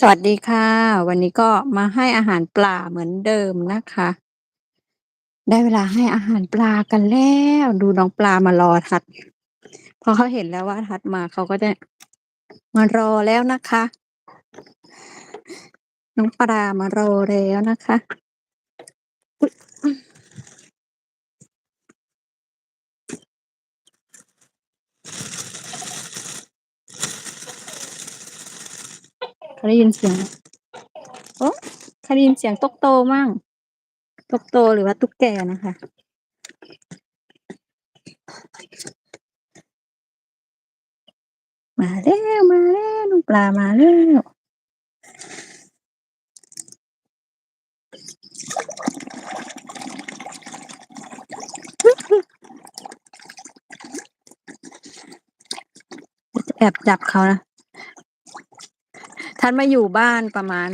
สวัสดีค่ะ วันนี้ก็มาให้อาหารปลาเหมือนเดิมนะคะ ได้เวลาให้อาหารปลากันแล้ว ดูน้องปลามารอทัด พอเขาเห็นแล้วว่าทัดมาเขาก็จะมารอแล้วนะคะ น้องปลามารอแล้วนะคะ อุ๊ย อืม เขาได้ยินเสียงโอ๊ะใครได้ยินเสียงต๊กโตมั่งต๊กโตหรือว่าตุ๊กแกนะคะ มาแล้วมาแล้วน้องปลามาแล้วจะแอบจับเขานะ ทัดมาอยู่บ้านประมาณ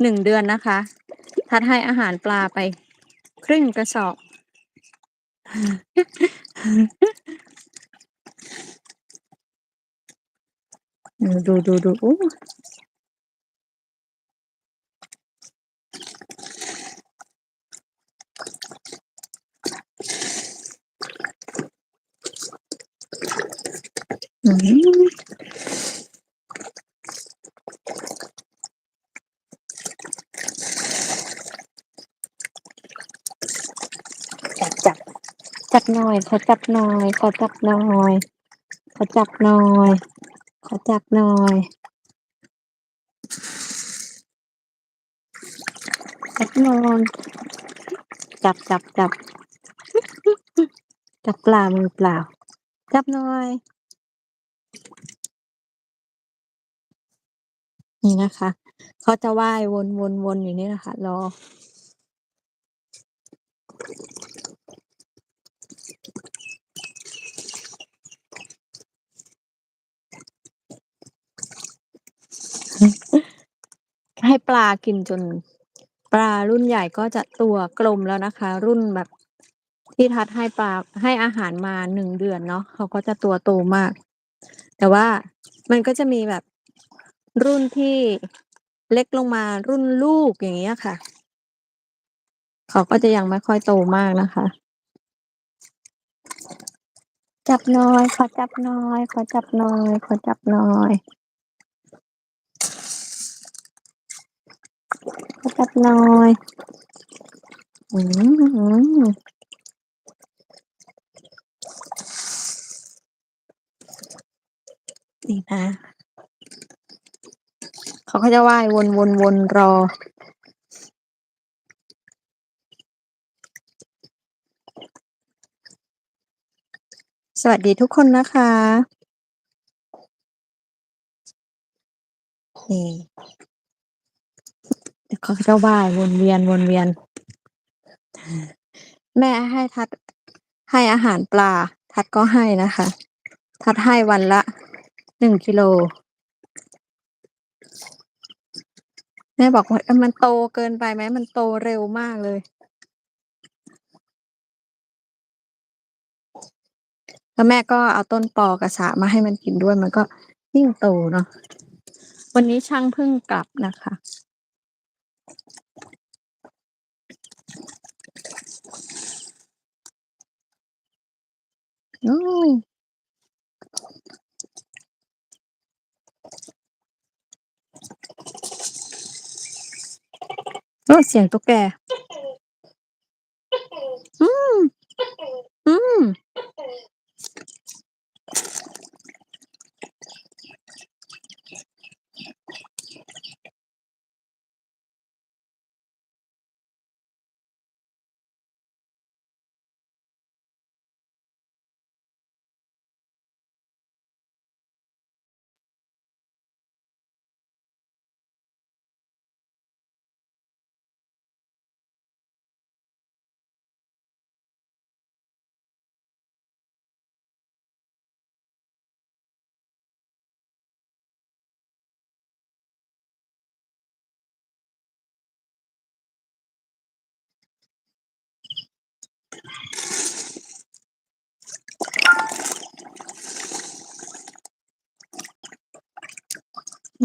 หนึ่งเดือนนะคะทัดให้อาหารปลาไป ครึ่งกระสอบ ดูดูดู โอ้ อืม จับ จับหน่อย ขอจับหน่อย ขอจับหน่อย ขอจับหน่อย ขอจับหน่อยจับหน่อยจับจับจับจับปลามือเปล่า จับหน่อย นี่นะคะ เขาจะว่ายวนๆๆอยู่นี่แหละคะรอ ให้ปลากินจน ปลารุ่นใหญ่ก็จะตัวกลมแล้วนะคะ รุ่นแบบที่ทัดให้ปลาให้อาหารมา1เดือนเนาะเขาก็จะตัวโตมาก แต่ว่ามันก็จะมีแบบรุ่นที่เล็กลงมารุ่นลูกอย่างเงี้ยค่ะ เขาก็จะยังไม่ค่อยโตมากนะคะ จับหน่อย ขอจับหน่อย ขอจับหน่อย ขอจับหน่อย ขอจับหน่อยอื้อฮือนี่นะ เขาก็จะว่ายวนๆๆรอ สวัสดีทุกคนนะคะนี่ เขาจะว่ายวนเวียนวนเวียน แม่ให้ทัดให้อาหารปลา ทัดก็ให้นะคะ ทัดให้วันละ1กิโลแม่บอกว่ามันโตเกินไปไหม?มันโตเร็วมากเลย แล้วแม่ก็เอาต้นปอกระสะมาให้มันกินด้วยมันก็ยิ่งโตเนาะวันนี้ช่างเพิ่งกลับนะคะ โอ้โอ้เสียงตุ๊กแก อืม อืม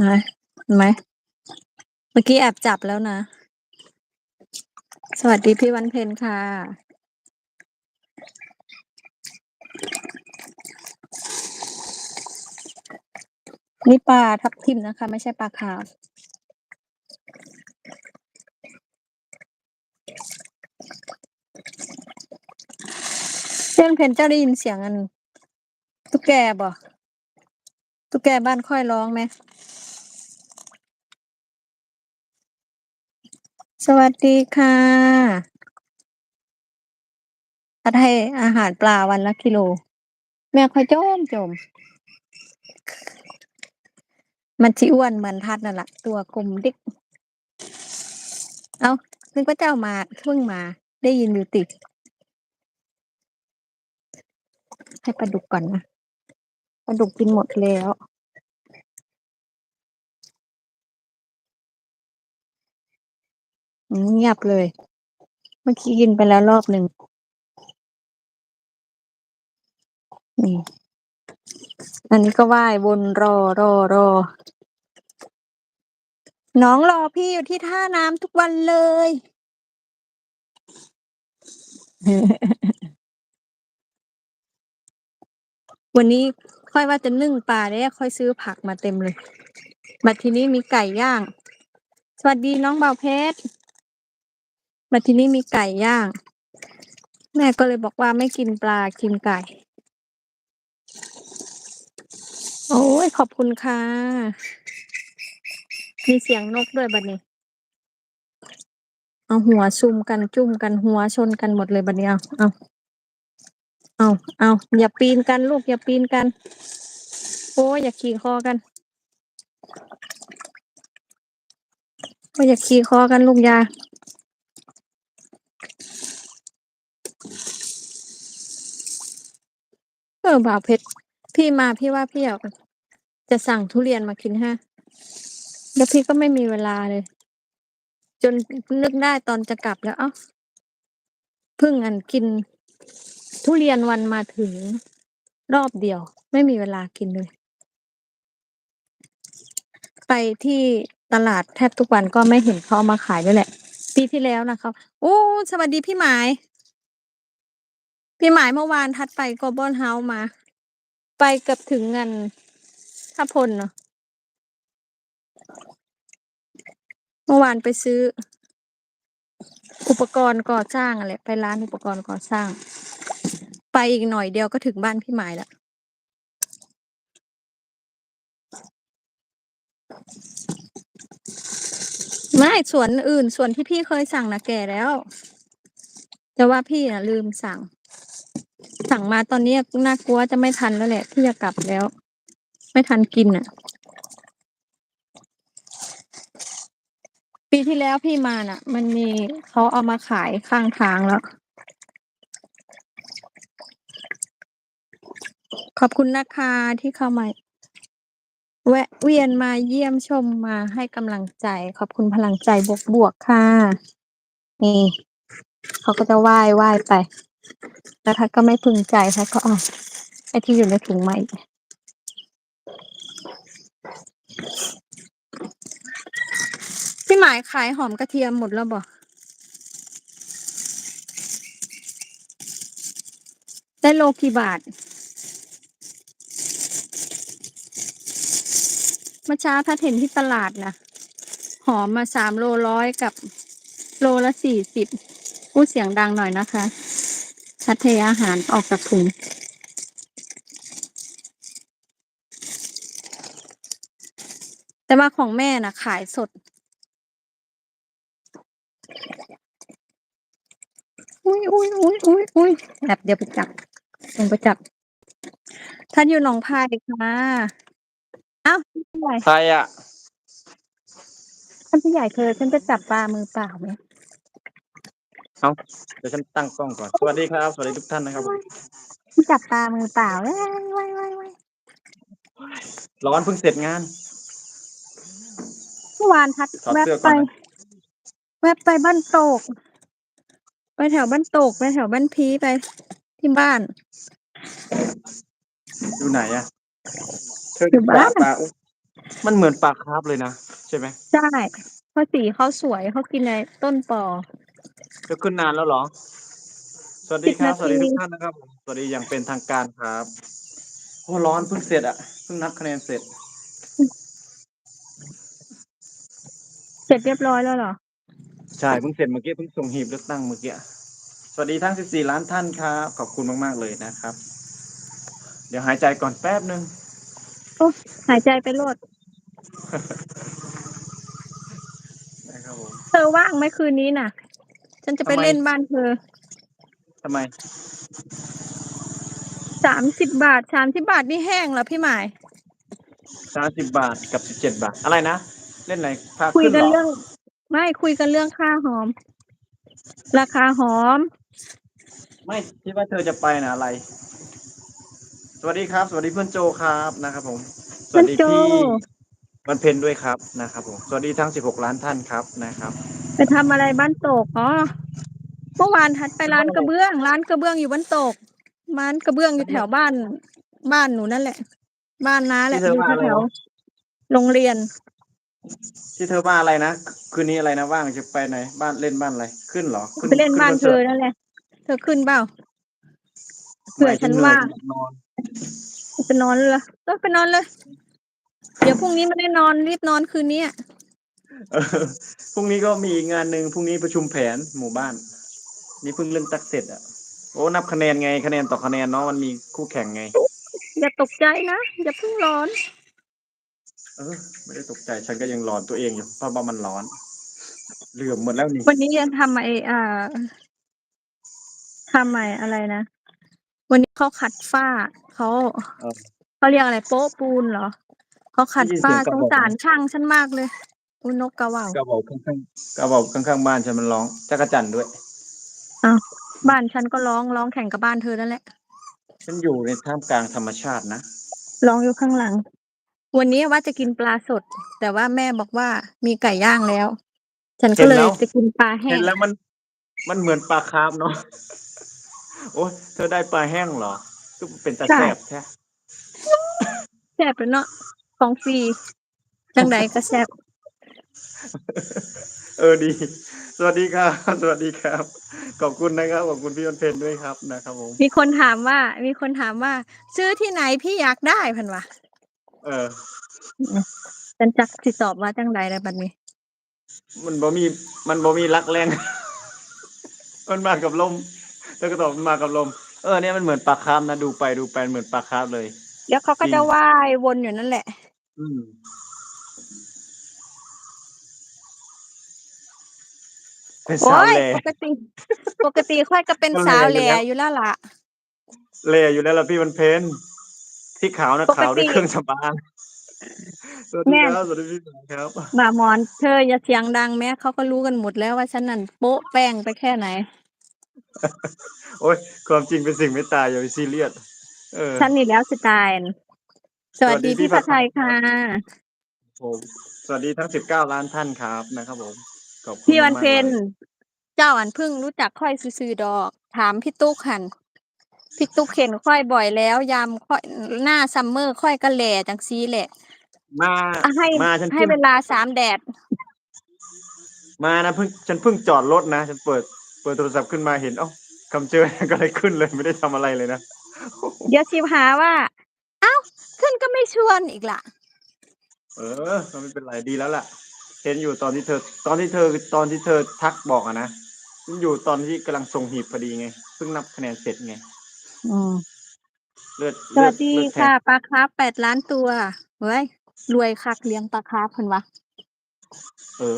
ไหนเห็นไหมเมื่อกี้แอบจับแล้วนะ สวัสดีพี่วันเพ็ญค่ะ นี่ปลาทับทิมนะคะ ไม่ใช่ปลาคาร์ฟเจ้าเพนเจ้าได้ยินเสียงอันตุ๊กแกบ่ตุ๊กแกบ้านค่อยร้องไหม สวัสดีค่ะทัดให้อาหารปลาวันละกิโล แม่ค่อยโจมโจม มันชิอ้วนเหมือนทัดนั่นแหละตัวกลมดิก เอานึกว่าเจ้ามาเพิ่งมา ได้ยินอยู่ติดให้ปลาดุกก่อนนะปลาดุกกินหมดแล้ว อืม เงียบเลย เมื่อกี้กินไปแล้วรอบหนึ่งนี่อันนี้ก็ว่ายวนรอรอรอ น้องรอพี่อยู่ที่ท่าน้ำทุกวันเลย วันนี้ค่อยว่าจะนึ่งปลาได้ค่อยซื้อผักมาเต็มเลยมาทีนี้มีไก่ย่าง สวัสดีน้องเบาเพชร มาที่นี้มีไก่ย่าง แม่ก็เลยบอกว่าไม่กินปลากินไก่ โอ้ยขอบคุณค่ะ มีเสียงนกด้วยบัดนี้ เอาหัวซุ่มกันจุ่มกันหัวชนกันหมดเลยบัดนี้เอาเอาเอาเอาอย่าปีนกันลูกอย่าปีนกัน โอ้ยอย่าขี่คอกันโอ้ยอย่าขี่คอกันลูกยา ออบ่าวเพชรพี่มาพี่ว่าพี่อยากจะสั่งทุเรียนมากินฮะ แล้วพี่ก็ไม่มีเวลาเลย จนนึกได้ตอนจะกลับแล้วเอ้าเพิ่งอันกิน ทุเรียนวันมาถึงรอบเดียว ไม่มีเวลากินเลย ไปที่ตลาดแทบทุกวันก็ไม่เห็นเขาเอามาขายด้วยแหละ ปีที่แล้วนะครับโอ้สวัสดีพี่หมาย พี่หมายเมื่อวานทัดไปกอบอนเฮามา ไปเกือบถึงเงินท่าพลเนาะเมื่อวานไปซื้อ อุปกรณ์ก่อสร้างอะไรไปร้านอุปกรณ์ก่อสร้าง ไปอีกหน่อยเดียวก็ถึงบ้านพี่หมายแล้วไม่สวนอื่นส่วนที่พี่เคยสั่งนะแก่แล้ว แต่ว่าพี่นะลืมสั่ง สั่งมาตอนนี้น่ากลัวจะไม่ทันแล้วแหละ ที่จะกลับแล้ว ไม่ทันกินอะ ปีที่แล้วพี่มาน่ะ มันมีเขาเอามาขายข้างทางแล้ว ขอบคุณนะคะที่เข้ามาแวะเวียนมาเยี่ยมชมมาให้กำลังใจ ขอบคุณพลังใจบวกๆค่ะ นี่เขาก็จะไหว้ไหว้ไป แล้วทัดก็ไม่พึงใจทัดก็เอาไอที่อยู่ในถุงมาอีกพี่หมายขายหอมกระเทียมหมดแล้วบ่ได้โลกี่บาท เมื่อเช้าถ้าเห็นที่ตลาดนะหอมมาสามโลร้อยกับโลละสี่สิบพูดเสียงดังหน่อยนะคะ ชัดเทอาหารออกจากถุงแต่ว่าของแม่น่ะขายสดอุ้ยอุ้ยอุ้ยอุ้ยอุ้ยแอบเดี๋ยวไปจับลงไปจับ ท่านอยู่หนองพายค่ะอ้าวพี่ใหญ่ใครอะ ท่านพี่ใหญ่เคยฉันจะจับปลามือเปล่าไหม เอาเดี๋ยวฉันตั้งกล้องก่อน สวัสดีครับ สวัสดีทุกท่านนะครับผมจับปลามือเปล่าเว้ยเว้ยเว้ยเว้ยร้อนเพิ่งเสร็จงาน เมื่อวานทัดถอดแวบเสื้อก่ไป อนนะ แวบไปบ้านโตก ไปแถวบ้านโตก ไปแถวบ้านพีไปที่บ้าน อยู่ไหนอะเธออยู่ปลาบ้าน ปลาอุ๊ยมันเหมือนปลาคาร์ฟเลยนะ ใช่ไหม ใช่เพราะสีเขาสวยเขากินในต้นปอ จะขึ้นนานแล้วเหรอ สวัสดีครับ10สวัสดีนาทีทุกท่านนะครับผมสวัสดีอย่างเป็นทางการครับโอ้ร้อนเพิ่งเสร็จอะเพิ่งนับคะแนนเสร็จ เสร็จเรียบร้อยแล้วเหรอ ใช่เพิ่งเสร็จเมื่อกี้เพิ่งส่งหีบเลือกตั้งเมื่อกี้สวัสดีทั้ง 14 ล้านท่านครับขอบคุณมาก ๆ เลยนะครับ เดี๋ยวหายใจก่อนแป๊บนึงโอ้หายใจไปโลดนะครับผมเธอว่างไหมคืนนี้น่ะ ฉันจะไปทำไมเล่นบ้านเธอทำไมสามสิบบาทสามสิบาทนี่แห้งเหรอพี่หมาย30บาทกับ17บาท อะไรนะ เล่นไหนพาคุยขึ้นกันเหรเรื่ออง ไม่คุยกันเรื่องค่าหอม ราคาหอม ไม่คิดว่าเธอจะไปนะอะไร สวัสดีครับ สวัสดีเพื่อนโจครับนะครับ ผม สวัสดีเพื่อนโจพี่วันเพ็ญด้วยครับนะครับผม สวัสดีทั้ง16ล้านท่านครับนะครับ ไปทำอะไรบ้านโตกอ๋อเมื่อวานทัดไปร้านกระเบื้อง ร้านกระเบื้องอยู่บ้านโตกร้านกระเบื้องอยู่แถวบ้าน บ้านหนูนั่นแหละ บ้านน้าแหละที่อเธอยู่ว่าอะไร แถววะๆโรงเรียน ที่เธอว่าอะไรนะคืนนี้อะไรนะว่างจะไปไหนบ้านเล่นบ้านอะไรขึ้นเหรอขึ้ไปเล่นบ้านขึ้เธอนั่นแหละ เธอขึ้นเปล่าคอนเสิร์ตเผื่อฉันว่างหมยถึนอนไปนอนเลยเหรอเออไปนอนเลย เดี๋ยวพรุ่งนี้ไม่ได้นอนรีบนอนคืนนี้อะเออ พรุ่งนี้ก็มีอีกงานหนึ่งพรุ่งนี้ประชุมแผนหมู่บ้าน นี่เพิ่งเรื่องตักเสร็จอะโอ้นับคะแนนไงคะแนนต่อคะแนนเนาะมันมีคู่แข่งไง อย่าตกใจนะ อย่าเพิ่งร้อน เออ ไม่ได้ตกใจฉันก็ยังร้อนตัวเองอยู่เพราะว่ามันร้อนเหลื่อมหมดแล้วนี่วันนี้ยังทำไอ้อ่าทำไอ้อะไรนะ วันนี้เขาขัดฝ้าเขาเออ เขาเรียกอะไรโป๊ะปูนเหรอเขาขัดได้ยินฝ้าเสียงกระสบอก งสารช่างฉันมากเลย อุยนกกระว่าวกระบอกข้างๆกระบอกข้างๆบ้านฉันมันร้องจักรจันทร์ด้วยบ้านฉันก็ร้องร้องแข่งกับบ้านเธอนั่นแหละฉันอยู่ในท่ามกลางธรรมชาตินะร้องอยู่ข้างหลัง วันนี้ว่าจะกินปลาสด แต่ว่าแม่บอกว่ามีไก่ย่างแล้ว ฉันก็เลยเห็นแล้วจะกินปลาแห้เห็งนแล้วมันมันเหมือนปลาคาร์ฟเนาะโอ้ยเธอได้ปลาแห้งเหรอก็เป็นตาแสบแท้แซ่บเลยเนาะของฟรีจังใดก็แซ่บ เออดี สวัสดีครับ สวัสดีครับ ขอบคุณนะครับ ขอบคุณพี่วันเพ็ญด้วยครับนะครับผม มีคนถามว่า มีคนถามว่า ซื้อที่ไหนพี่อยากได้พันวะเออฉันจักสิตอบว่าจังใดในบัดนี้ มันบ่มี มันบ่มีรักแรง มันมากับลมเธอก็ตอบมันมากับลม เออเนี่ยมันเหมือนปลาคาร์ฟนะดูไปดูไปเหมือนปลาคาร์ฟเลยเดี๋ยวเขาก็จริงจะว่ายวนอยู่นั่นแหละ อืม เป็นโอ้สาวยแหล่ปกติ ปกติค่อยก็เป็นก็สาวแหล่แหล่อยู่แล้วอยู่แล้วล่ะ แหล่อยู่แล้วล่ะพี่วันเพ็ญที่ขาวนะปกติขาวด้วยเครื่องสำอางสวัสดีแม่ ครับสวัสดีพี่หมอครับหมาหมอนเธออย่าเสียงดังแม้เขาก็รู้กันหมดแล้วว่าฉันนั่นโป๊ะแป้งไปแค่ไหน โอ้ยความจริงเป็นสิ่งไม่ตายอย่าไปซีเรียสเออ ฉันนี่แล้วสไตล์สวัสดีสวัสดีพี่พี่ผัดไทยผัดไทยค่ะ ผมสวัสดีทั้งสิบเก้าล้านท่านครับนะครับผม ขอบคุณพี่วันมากๆเพ็ญลยเจ้าอันเพิ่งรู้จักค่อยซื้อๆดอก ถามพี่ตุ๊กหันพี่ตุ๊กเห็นค่อยบ่อยแล้ว ยามค่อยหน้าซัมเมอร์ค่อยก็แหล่จังซีแหละมาอะให้มาฉันให้เพิ่งเวลาสามแดด มานะเพิ่งฉันเพิ่งจอดรถนะฉันเปิดเปิดโทรศัพท์ขึ้นมาเห็นเอ้าคำเจอ ก็เลยขึ้นเลยไม่ได้ทำอะไรเลยนะเดี๋ยวชิบหาว่า เอ้า ขึ้นก็ไม่ชวนอีกล่ะ เออก็ไม่เป็นไรดีแล้วล่ะ เห็นอยู่ตอนที่เธอ ตอนที่เธอตอนที่เธอทักบอกอะนะฉันอยู่ตอนที่กำลังส่งหีบพอดีไงเพิ่งนับคะแนนเสร็จไงอืมเลือดสวัสดีเลือแทนค่ะปลาคาร์ฟแปดล้านตัวเฮ้ยรวยคักเลี้ยงปลาคาร์ฟเพิ่นวะเออ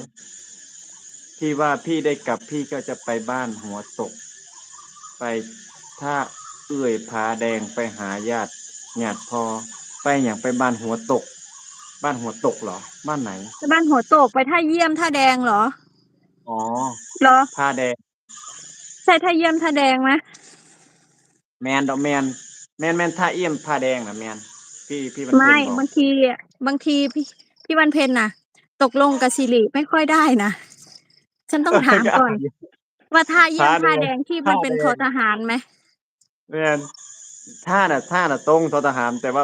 พี่ว่าพี่ได้กลับพี่ก็จะไปบ้านหัวตก ไปถ้าเอื้อยผาแดงไปหาญาติญาติพอ ไปอย่างไปบ้านหัวตก บ้านหัวตกเหรอ บ้านไหนไปบ้านหัวโตกไปท่าเยี่ยมท่าแดงเหรออ๋อเหรอผ้าแดง ใช่ท่าเยี่ยมท่าแดงไหมแมนดอกแมน แมนแมนท่าเอี่ยมผ้าแดงนะแมนพี่พี่มันไม่เป็นบอกบางทีอะบางทีพี่พี่วันเพ็ญน่ะ ตกลงกับสิริไม่ค่อยได้นะฉันต้องถามก่อน ว่าท่าเยี่ยมท่าแดงที่มันเป็นโททหารไหมแมนท่าน่ะท่าน่ะตรงทอทหารแต่ว่า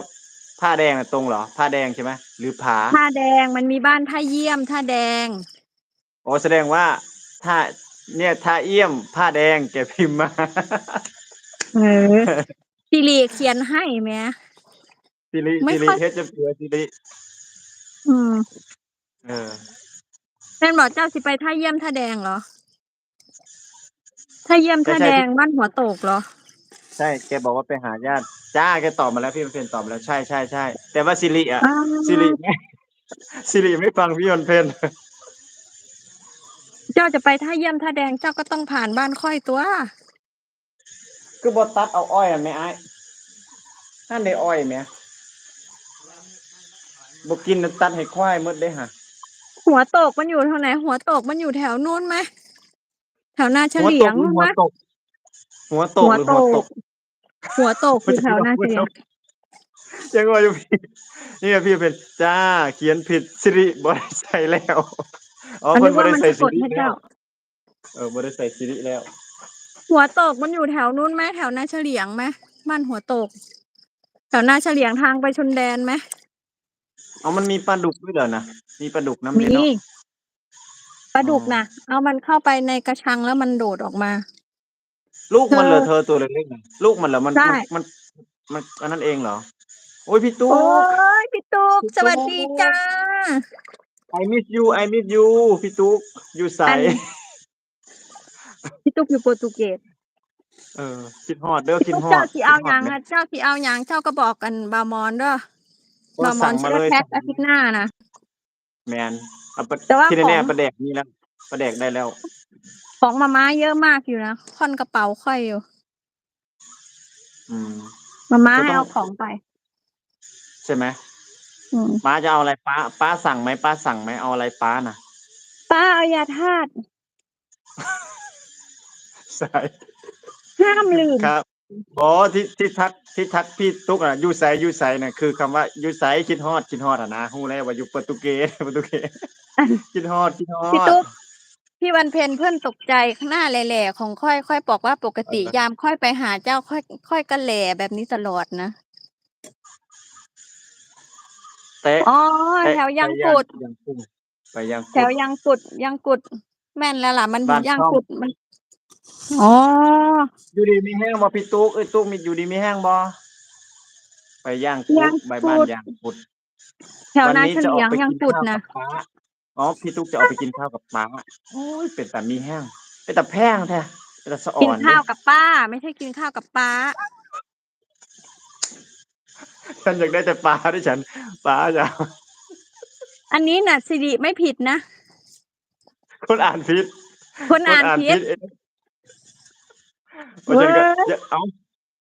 ผ้าแดงน่ะตรงเหรอ ผ้าแดงใช่ไหมหรือผาท่าแดงมันมีบ้านท่าเยี่ยมท่าแดง อ๋อแสดงว่าถ้าเนี่ยถ้าเอี่ยมผ้าแดงแกพิมพ์มา เออสิริเขียนให้แหม่สิริไม่สิริค่อยเฮ็ดจะเผื่อสิริอืมเออ แม่นบอกเจ้าสิไปท่าเยี่ยมท่าแดงเหรอท่าเยี่ยมท่าแดงบ้านหัวโตกเหรอ ใช่แกบอกว่าไปหาญาติ จ้าแกตอบมาแล้วพี่มันเพนตอบมาแล้วใช่ใช่ใช่แต่ว่าสิริอะอ้าว สิริไม่สิริไม่ฟังพี่มันเพนเจ้าจะไปท่าเยี่ยมท่าแดงเจ้าก็ต้องผ่านบ้านค่อยตัวคือบอตัดเอาอ้อยอะแม่ไอ้ายนั่นในอ้อยแม่บกินน่ะตัดให้ควายหมดได้ฮะหัวโตกมันอยู่แถวไหน หัวโตกมันอยู่แถวนู้นไหมแถวหน้าเฉลียงหันู้นวไหมตกหรือหัวตก หัวตกหรือหัวตก หัวโตกอยู่แถวหน้าเฉลียงยังว่าอยู่พี่นี่พี่เป็นจ้าเขียนผิดสิริบริใส่แล้วอ๋ออันเพิ่นี้นบว่าริมันใส่สะสิกดริให้แล้เจ้าวเออบริใส่สิริแล้ว หัวโตกมันอยู่แถวนู้นไหมแถวหน้าเฉลียงไหมบ้านหัวโตก แถวหน้าเฉลียงทางไปชนแดนไหมเอามันมีปลาดุกด้วยเหรอนะมีปลาดุกน้ำมีเนาะปลาดุกอ๋อนะเอามันเข้าไปในกระชังแล้วมันโดดออกมา ลูกมันเหรอเธเธออตัวเล็กๆน่ะลูกมันเหรอมันใช่ มันมันมันอันนั้นเองเหรอโอ้ยพี่ตุ๊โอ้กยพี่ตุ๊กพี่ตุ๊กสวัสดีจ้า I miss you I miss you พี่ตุ๊กอยู่ใสอัน พี่ตุ๊กอยู่โปรตุเกสเออคิดฮอดเด้อคิดฮอดเจ้าสีเอาคิดฮหยัดงแม่อะเจ้าสีเอาหยังเจ้าก็บอกกันบามอนเด้อโอ้บามอสั่นงมาเชื่อเลยแพ็คอาทิตย์หน้านะ แมนเอาปะแต่ว่าที่แน่ของ ๆประแดกนี่แล้วประแดกได้แล้ว ของมาม่าเยอะมากอยู่นะค่อนกระเป๋าค่อยอยู่อืม มาม่าก็ให้ต้อง เอาของไป ใช่ไหมอืมป้าจะเอาอะไรป้า ป้าสั่งไหมป้าสั่งไหมเอาอะไรป้าน่ะ ป้าเอายาธาตุใช่ห้ามลืมครับอ๋อที่ที่ทักที่ทักพี่ตุ๊กอะยูไซยูไซน่ะคือคำว่ายูไซคิดฮอดคิดฮอดอะนะฮู้แล้วว่าอยู่โปรตุเกสโปรตุเกสคิดฮอดคิดฮอดพี่ตุ๊ก พี่วันเพ็ญเพื่อนตกใจหน้าแหล่ๆของค่อยค่อยบอกว่าปกติเออยามค่อยไปหาเจ้าค่อย ค่อยก็แหล่แบบนี้ตลอดนะแต่อ๋อแต่แถวยังไปกุดยังกุดไปยังแถวยังกุดยังกุด แม่นแล้วล่ะ มันบ้านยังช่องกุดมันอ๋ออยู่ดีมีแห้งบ่พี่ตุ๊กเอ้ยตุ๊กมีอยู่ดีมีแห้งบ่ไปย่างกุย่าดงไปบ้านกุดย่างกุดแถววันนานี้เฉจะออลียกงไปยังกินกุดข้าวนะกับป้า อ๋อพี่ตุ๊กจะออกไปกินข้าวกับป้าโอ้ยเป็นแต่มีแห้งเป็นแต่แพงแท้เป็นแต่สะอ่กินอนข้าวเด้กับป้า ไม่ใช่กินข้าวกับป้า ฉันอยากได้แต่ปลาที่ฉันปลาจะเอาอันนี้น่ะสิริไม่ผิดนะคนอ่านผิดคนอ่านผิด เองเพราะฉันก็อย่าเอา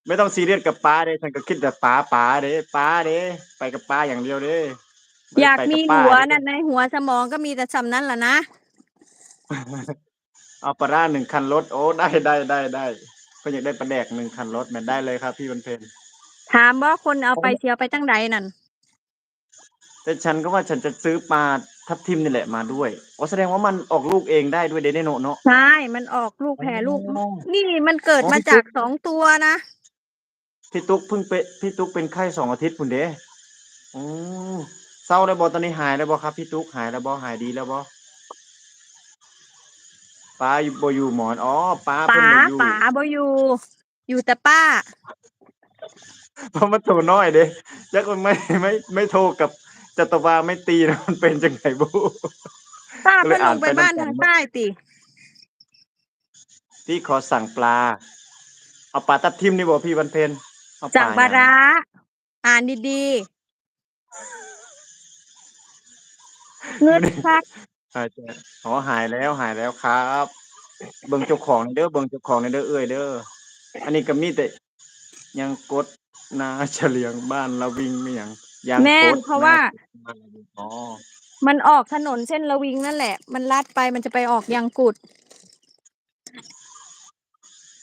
ไม่ต้องซีเรียสกับปลาเด้ฉันก็คิดแต่ปลาปลาเด้ปลาเด้ไปกับปลาอย่างเดียวเด้ไได้ อยากไปมีบปลาหัวเด้นั่นในหัวสมองก็มีแต่สำนั้นแหละนะ เอาปลาร้าหนึ่งคันรถ โอ้ได้ได้ได้ได้ก็อยากได้ปลาแดกหนึ่งคันรถแมันได้เลยครับ พี่วันเพ็ญถามว่าคนเอาไปเสียไปตั้งใดนั่น แต่ฉันก็ว่าฉันจะซื้อปลาทับทิมนี่แหละมาด้วยอ๋อแสดงว่ามันออกลูกเองได้ด้วยเดเนโนะเนาะ ใช่ มันออกลูกแผ่ลูกอ๋อนี่มันเกิดอ๋อมาพี่จากตุ๊กสองตัวนะ พี่ตุ๊กเพิ่งไปพี่ตุ๊กเป็นไข้สองอาทิตย์คุณเด้โอ้ เศร้าแล้วบอตอนนี้หายแล้วบอครับพี่ตุ๊กหายแล้วบอหายดีแล้วบอป้าอยู่บอยู่หมอนอ๋อป้าเพิ่ป๋านบ่อยู่ป๋าบ่อยู่ อยู่แต่ป้า เพราะมันตัวน้อยเด้จักมันไม่ไม่ไม่โทรกับจัตวาไม่ตีนะมันเป็นจังไงบูป้าก็เลเพิ่ยนลอ่านงไปไปบ้านน้ำกันทางใต้ติพี่ขอสั่งปลา เอาปลาทับทิมนี่บ่พี่วันเพ็ญเอจากปบาลอย่งร้าอ่านดีๆ เงืดคักหายใจอ๋อหายแล้วหายแล้วครับ เบิ่งเจ้าของเด้อเบิ่งเจ้าของเด้อเอ้ยเด้ออันนี้ก็มีแต่ยังกดนาเฉลียงบ้านละวิงไม่หยังยังแม่กนดเพราะว่าบ้านละวิงอ๋อมันออกถนนเส้นละวิงนั่นแหละ มันลัดไปมันจะไปออกยังกุด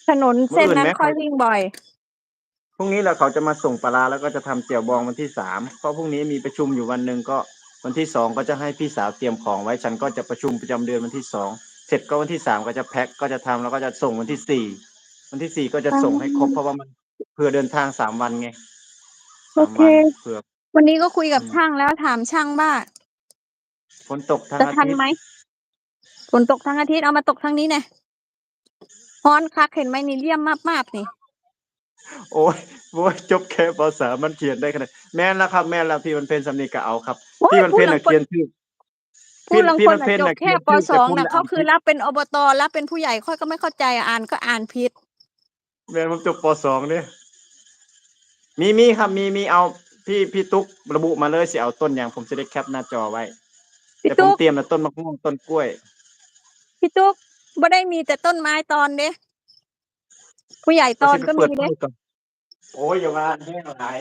ถนนเส้นนั้นค่อยวิ่งบ่อย พรุ่งนี้แหละเขาจะมาส่งปลาร้าแล้วก็จะทำเจียวบองวันที่สามเพราะพรุ่งนี้มีประชุมอยู่วันหนึ่งก็ วันที่สองก็จะให้พี่สาวเตรียมของไว้ฉันก็จะประชุมประจำเดือนวันที่สองเสร็จก็วันที่สามก็จะแพ็คก็จะทำแล้วก็จะส่งวันที่สี่วันที่สี่ก็จะส่งให้ครบเพราะว่ามันเพื่อเดินทางสามวันไงโอสามเควันเผื่อวันนี้ก็คุยกับอืมช่างแล้วถามช่างว่าฝนตกทั้งจะอาทันทิตย์ไหมฝนตกทั้งอาทิตย์เอามาตกทั้งนี้เนี่ยฮ้อนคักเห็นไหมนี่เลี่ยมมากๆนี่ โอ้ยโอ้ยจบแค่ภาษามันเขียนได้ขนาดแม่นแล้วครับ แม่นแล้วพี่มันเพนสำนีก็เอาครับโอ้ยพี่มันเพนพูดน่ะลงคนเขียนชื่อผู้ลางพี่คนมันน่ะเพนจบน่ะแค่เขียนปชื่อสองแต่น่ะพูดเขาแล้วคือรับเป็นอบตรับเป็นผู้ใหญ่ค่อยก็ไม่เข้าใจอ่านก็อ่านผิด แม่นผมจบปสองเนี่ยมีมีครับมีมีเอาพี่พี่ตุ๊กระบุมาเลยสิเอาต้นอย่างผมจะได้แคปหน้าจอไว้พี่แต่ผมตุ๊กเตรียมแล้วต้นมะม่วงต้นกล้วย พี่ตุ๊กบ่ได้มีแต่ต้นไม้ตอนเด้ ผู้ใหญ่ตอนก็เดี๋ยวมีสิไปเด้เปิดก่อนโอ้ยอย่ามาแห้งหลาย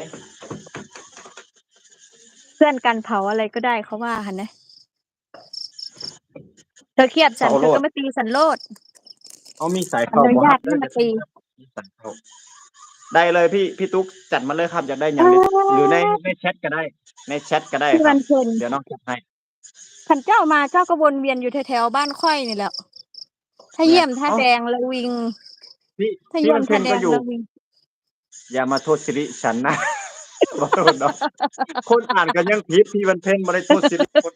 เพื่อนกันเผาอะไรก็ได้เขาว่าหันนะเธอเครียดฉันเธอก็ไม่ตีสันโลดเอามีสายเข้าอนุญาตบ่ครับให้มาตีมีสายเข้าได้เลยพี่พี่ตุ๊กจัดมาเลยครับอยากได้อย่างนี้หรือในในแชทก็ได้ ในแชทก็ได้ที่ครัวับนเพ็ญเดี๋ยวน้องจัดให้ ขันเจ้ามาเจ้าก็วนเวียนอยู่แถวๆบ้านค่อยนี่แหละถ้าเยี่ยมท่าแดงละวิง พี่ถ้าพี่เยี่ยมัมนเพท่านแดก็งอยู่ละวิงอย่ามาโทษสิริฉันนะ ขอโทษเนาะคนอ่านกันยังผิดพี่มันเพนมาได้โทษสิริคน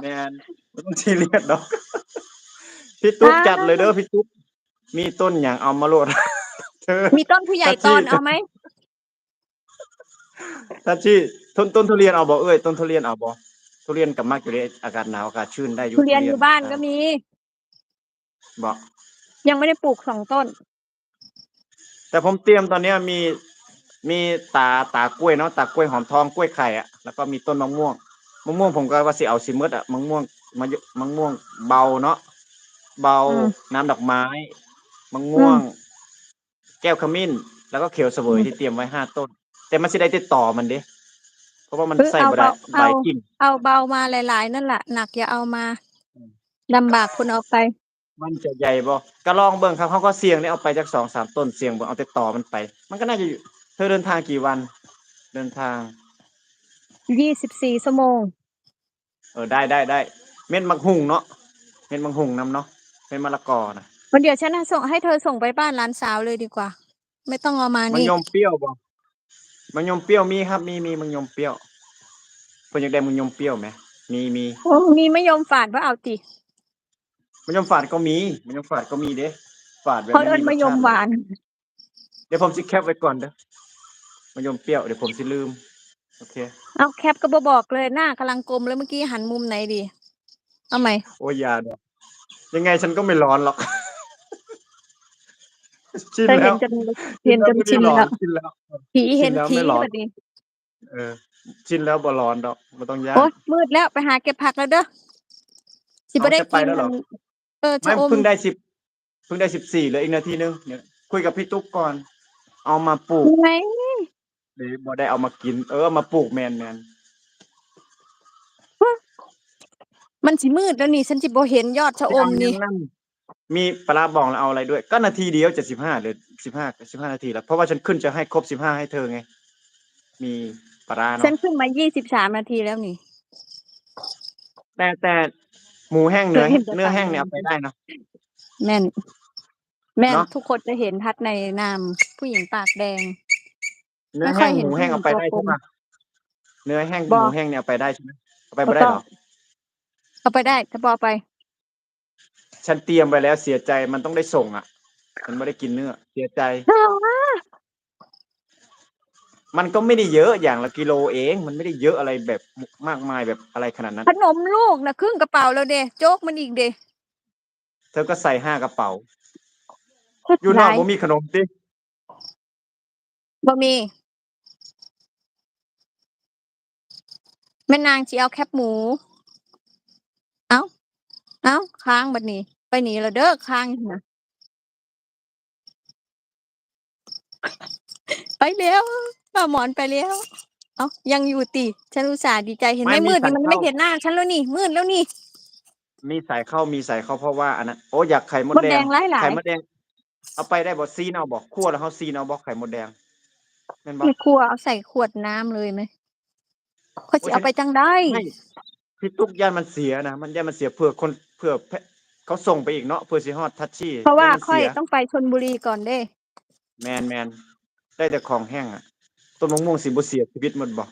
แมนไม่ต้องซีเรียสดอกพี่ตุ๊กจัดเลยเด้อพี่ตุ๊กมีต้นอย่างเอามาโหลดเธอ มีต้นผู้ใหญ่ถ้าที่ตอนเอาไหมถ้าที่ต้นต้นทุเรียนเอาบ่เอ้ยต้นทุเรียนเอาบ่ทุเรียนกับมากอยู่ในอากาศหนาวอากาศชื้นได้อยู่ทุเรียนอยู่บ้านก็มี บ่ ยังไม่ได้ปลูกสองต้น แต่ผมเตรียมตอนเนี้ยมีมีตาตากล้วยเนาะตากล้วยหอมทองกล้วยไข่อะแล้วก็มีต้นมะม่วงมะม่วงผมก็ว่าสิเอาสิหมดอะมะม่วงมะยมะม่วงเบาเนาะเบาอืมน้ำดอกไม้มะม่วงอืมแก้วขมิ้น แล้วก็เขียวเสวยอืม ที่เตรียมไว้ห้าต้น แต่มันสิได้ติดต่อมันเด้เพราะว่ามันเออใส่เอาบ่ได้เอาหลายกิ่ง เอาเบามาหลาย ๆ นั่นแหละหนักอย่าเอามาอืมลำบากคนเอาไป มันจะใหญ่บ่ก็ลองเบิ่งครับเขาก็เสี่ยงเนี่ยเอาไปจากสองสามต้นเสี่ยงเบิ่งเอาแต่ต่อมันไป มันก็น่าจะอยู่เธอเดินทางกี่วัน เดินทางยี่สิบสี่ชั่วโมง เออได้ได้ได้เม็ดมังหุงเนาะเม็ดมังหุงนำเนาะเม็ดมะละกอนะวันเดี๋ยวฉันน่ะส่งให้เธอส่งไปบ้านร้านสาวเลยดีกว่า ไม่ต้องเอามามันนี่ยมเปรี้ยวบ่มันยมเปรี้ยวมีครับ มีมีมันยมเปรี้ยวเพิ่นอยากได้มันยมเปรี้ยวไหมมีมีโอ้มีไม่ยอมฝาดว่าเอาติ มันยมฝาดก็มีมันยมฝาดก็มีเด้ฝาดแบบเขาเอิ้นรมะสยชามติหวาน เดี๋ยวผมสิแคปไว้ก่อนเด้อมันยมเปรี้ยวเดี๋ยวผมสิลืม โอเค เอาแคปก็บบอกเลยหน้ากำลังกลมแล้วเมื่อกี้หันมุมไหนดี เอาไหมโอ้ยอยาเด้อยังไงฉันก็ไม่ร้อนหรอก ชินเธอแล้เห็นวจนเห็นจนชินไม่ได้ร้อแล้วชินแล้ว ผีเห็นชินแล้วไม่ร้อนผีแบบนี้เออ ชินแล้วบ่ร้อนดอกบ่ต้องยาก โอ๊ยมืดแล้วไปหาเก็บผักแล้วเด้อสิบ่เอาได้จะไปกินแล้วเหรอ เออชะไม่อมเพิ่งได้สิบเพิ่งได้สิบสี่เหลืออีกนาทีนึงเนี่ยคุยกับพี่ตุ๊กก่อน เอามาปลูกไงหรือบ่ได้เอามากิน เออเอามาปลูกแมนแมนมันสิมืดแล้วนี่ฉันสิบ่เห็นยอดชะอมนี่เอายังมีปลาร้าบองแล้วเอาอะไรด้วย ก็นาทีเดียวจะสิบห้าหรือสิบห้าสิบห้านาทีแล้วเพราะว่าฉันขึ้นจะให้ครบสิบห้าให้เธอไง มีปลาร้าฉันเนาะขึ้นมายี่สิบสามนาทีแล้วนี่แต่แต่ หมูแห้งเนื้อเธอเห็นแต่เนื้อแห้งตามเนี่ยเอาไปได้เนาะแม่น แม่นเนอะทุกคนจะเห็นทัดในนามผู้หญิงปากแดง เนื้อไม่ค่แห้อยงเห็หนมูแห้งผู้เอาไปได้หญิงตัวกลมใช่ปะเนื้อแห้งบ่หมูแห้งเนี่ยเอาไปได้ใช่ไหมเอาไปไม่ได้เหรอเอาไปได้จะบอไป ฉันเตรียมไปแล้วเสียใจมันต้องได้ส่งอะฉันไม่ได้กินเนื้อ เสียใจ มันก็ไม่ได้เยอะอย่างละกิโลเอง มันไม่ได้เยอะอะไรแบบมากมายแบบอะไรขนาดนั้น ขนมลูกนะครึ่งกระเป๋าแล้วเด้โจ๊กมันอีกเด้เธอก็ใส่ห้ากระเป๋า อยู่นอกหลายบ่มีขนมติบ่มีแม่นางจีเอาแคบหมู เอ้า เอ้า ค้างบัดนี้ ไปหนีแล้วเด้อค้างอยู่นะไปแล้ว ป้าหมอนไปแล้ว เอ้ายังอยู่ติ ฉันอุตส่าห์ดีใจเห็นไหมมืดนี่มันไม่เห็นหน้า ฉันแล้วนี่ มืดแล้วนี่มีสายเข้ามีสายเข้าเพราะว่าอันนั้นโอ้อยากไข่มดมดแดแดงงหลายหลายไข่มดแดง เอาไปได้บ่ซีนเอาบ่คั่วแล้วเฮาซีนเอาบ่ไข่มดแดงแม่นบ่ไม่ครัวเอาใส่ขวดน้ำเลยไหมเขาจะเอาไปจังได้ ไม่พี่ตุ๊กย่านมันเสียนะมันย่านมันเสียเพื่อคนเพื่อแพะเขาส่งไปอีกเนาะเพื่อสิฮอดทัชชี่เพราะว่าย่นมันค่อยเสียต้องไปชนบุรีก่อนเด้ แมนแมนได้แต่ของแห้งอะ ต้นมะม่วงสิบ่เสียชีวิตหมดบ่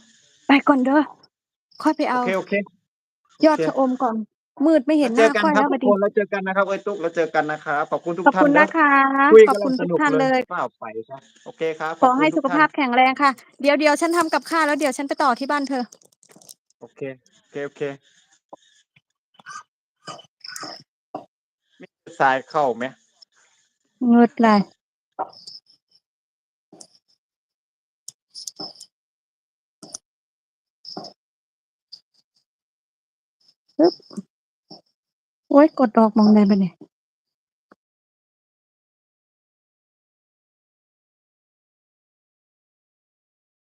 ไปก่อนเด้อค่อยไปโอเอาเคโอเค ยอดโอเคชะอมก่อน มืดไม่เห็นหเจน้าอกันค่อยครับแล้วทุบักดคนี้นเราเจอกันนะครับเอ้ยตุ๊กเราเจอกันนะครับขอบคุณทุกขอบท่าคุนณนะนะคะคุยขอบกำลัคุงณสทุกนุกท่านเลเลย ยเปล่าไปครับโอเคครับขอให้คุณสุทุขกท่ภานพแข็งแรงค่ะ เดี๋ยวเดี๋ยวฉันทำกับข้าวแล้วเดี๋ยวฉันไปต่อที่บ้านเธอ โอเคโอเคโอเคมีสายเข้าไหม เงืดเลย ปึ๊บ โอ้ย กดดอกมองได้ปะเนี่ย